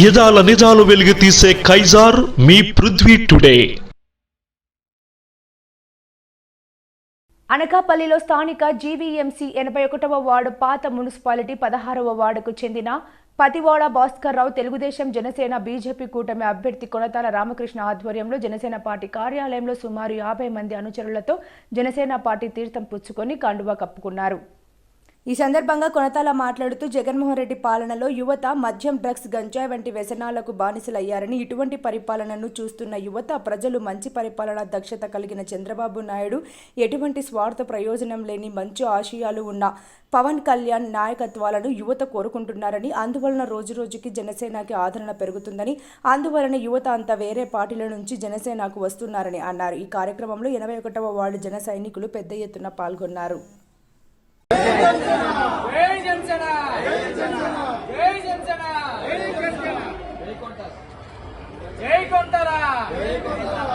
యదాల నిజాలు వెలుగు తీసే కైజార్ మీ పృథ్వీ టుడే. అనకాపల్లిలో స్థానిక జీవీఎంసీ ఎనభై ఒకటవ వార్డు పాత మున్సిపాలిటీ పదహారవ వార్డుకు చెందిన పతివాడ భాస్కర్ రావు తెలుగుదేశం జనసేన బీజేపీ కూటమి అభ్యర్థి కొనతాల రామకృష్ణ ఆధ్వర్యంలో జనసేన పార్టీ కార్యాలయంలో సుమారు యాభై మంది అనుచరులతో జనసేన పార్టీ తీర్థం పుచ్చుకొని కండువా కప్పుకున్నారు. ఈ సందర్భంగా కొనతాల మాట్లాడుతూ జగన్మోహన్ రెడ్డి పాలనలో యువత మద్యం డ్రగ్స్ గంజాయి వంటి వ్యసనాలకు బానిసలయ్యారని ఇటువంటి పరిపాలనను చూస్తున్న యువత ప్రజలు మంచి పరిపాలన దక్షత కలిగిన చంద్రబాబు నాయుడు ఎటువంటి స్వార్థ ప్రయోజనం లేని మంచి ఆశయాలు ఉన్న పవన్ కళ్యాణ్ నాయకత్వాలను యువత కోరుకుంటున్నారని అందువలన రోజురోజుకి జనసేనకి ఆదరణ పెరుగుతుందని అందువలన యువత అంత వేరే పార్టీల నుంచి జనసేనకు వస్తున్నారని అన్నారు. ఈ కార్యక్రమంలో ఎనభై ఒకటవ వార్డు జన సైనికులు పెద్ద ఎత్తున పాల్గొన్నారు. ¡Viva!